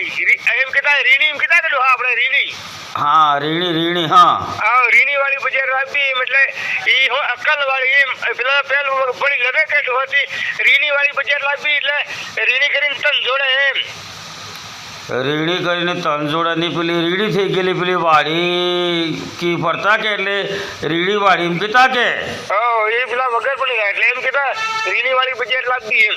એમ કહેતા રીણી એમ કહેતા કે હા આપણે રીણી. હા રીણી રીણી હા. હા રીણી વાળી બજાર એમ એટલે ઈ હો અક્કલ વાળી પેલા પેલું પડી લગે કે હતી રીણી વાળી બજાર લાવી એટલે રીણી કરીને તન જોડે એમ. રીણી કરીને તંજોડાની પેલી રીડી થઈ ગયેલી પેલી વાડી કી ફરતા કે એટલે રીડી વાડી એમ કહેતા કે? એ પેલા વગર પણ ગયા એટલે એમ રીણી વાળી બજાર લાવી એમ.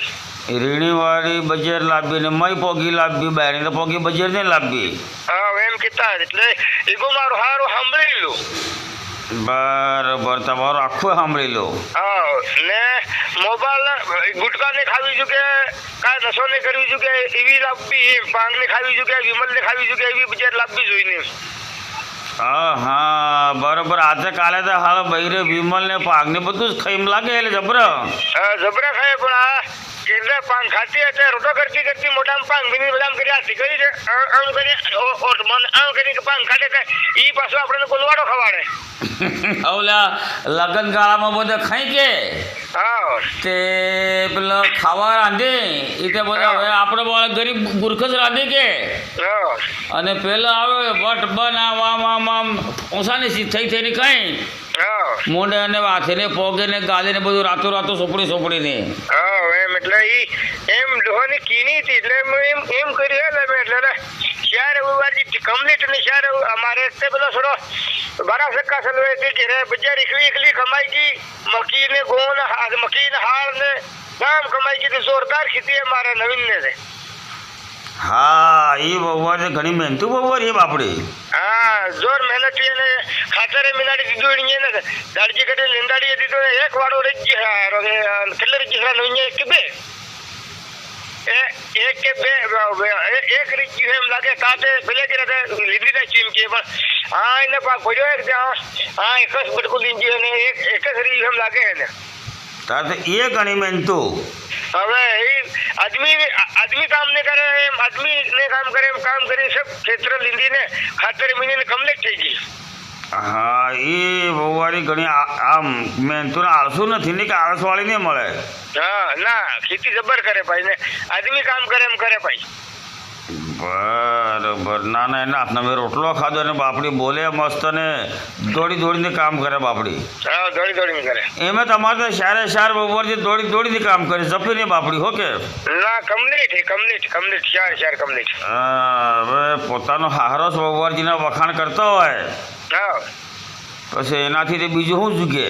રીણી વાળી બજાર લાવી ને મય પોગી લાવી બાયણી ને પોગી બજાર ને લાવી હા એમ કહેતા એટલે ઈગો મારું હારું સાંભળેલું બરાબર તમારું આખું સાંભળી લો. હા ને મોબાઈલ ગુટકા ને ખાવી છું કે કાંઈ નશો ને કરવી છું કે એવી લાવવી એમ પાંગ ને ખાવી છું કે વિમલ ને ખાવી છું કે એવી બજાર લાવવી જોઈને હા હા બરોબર. આજે કાલે તો હાલ બૈરે વિમલ ને પાક ને બધું જ ખાઈ લાગે એટલે જબરા. જબરા ખાય પણ આ કેન્દ્ર પાંગ ખાતી એટલે રોટો કરતી કરતી મોટામાં પાંગ બીની બદામ કરી આથી કરી છે. આમ કરી મન આમ કરી પાંગ ખાતે ઈ પાછો આપણને કોલવાડો ખવાડે. ઓલા લગન ગાળામાં બધા ખાઈ કે? તે પેલો ખાવા રાંધે? એ તે બધા હવે આપણે બધા ગરીબ ગુરખ જ રાંધે કે? અને પેલા આવે વટ બન આમ આમ સી થઈ થઈને કઈ મોઢે અને વાથે ને પોગે ને ગાલે ને બધું રાતો રાતો સોપડી સોપડીને. હા. એમ એટલે ઈ એમ લોહાની કીની હતી એટલે એમ એમ એમ કરી હે ને એટલે ચાર વાજી કમ્પ્લીટ ને ચાર અમારે તે પેલો થોડો બારા સક્કા સલવે તે કે રે બજાર એકલી એકલી કમાઈ ગઈ મકી ને ગોન હાથ મકી ને હાળ ને ગામ કમાઈ ગઈ તો જોરદાર ખેતી અમારે મારે નવીન ને હા એ બહુ ઘણી મહેનતું બહુ એ બાપડી હા જોર મહેનતી અને ખાતરે મિનાડી દીધું એને ને દાડજી કટે લીંદાડી દીધો ને એક વાળો રહી ગયો હારો કે કેટલે રહી ગયો નવીન એક કે બે એ એક કે બે એ- એક રહી ગયું એમ લાગે કાતે પેલે કે રહે લીધી તા ચીમ કે પણ હા એને પા પડ્યો એક ત્યાં હા એક જ બટકું લીધી ગયું અને એક એક જ રહી એમ લાગે એને તાર તો એ ઘણી મહેનતું હવે એ આદમી આદમી કામ ને કરે એમ આદમી ને કામ કરે એમ કામ કરી સબ ક્ષેત્ર લીંદીને ખાતર મીનીને કમલેટ થઈ ગઈ. હા એ બહુવારી ઘણી આમ મેં ને આળસું નથી ને કે આળસવાળી ને મળે. હા ના ખેતી જબર કરે ભાઈ ને. આદમી કામ કરે એમ કરે ભાઈ. બરાબર. ના ના એના હાથના મેં રોટલો ખાધો ને બાપડી બોલે મસ્ત ને દોડી દોડીને કામ કરે બાપડી. હા દોડી દોડીને કરે. એમાં તમારે તો સારે સાર બપોરથી દોડી દોડીને કામ કરે જપીને બાપડી હો કે? ના કમ્પ્લીટ કમ્પ્લીટ કમ્પ્લીટ ચાર ચાર કમ્પ્લીટ હા, હવે પોતાનો હારો બપોરજીના વખાણ કરતો હોય. હા. પછી એનાથી તે બીજું શું જુગે?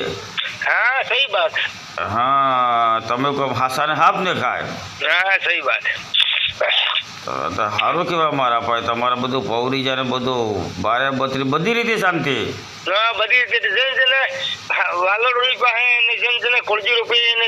હા સહી વાત. હા તમે કોઈ હાસાને હાફ ને ખાય? હા સહી બાત તો સારું કહેવાય મારા પાસે તમારે બધું પૌરી જાય ને બધું બારે બત્રી બધી રીતે શાંતિ. બધી રીતે. જેમ જેને વાલોડ પાસે ને છે ને કોળજી રૂપી ને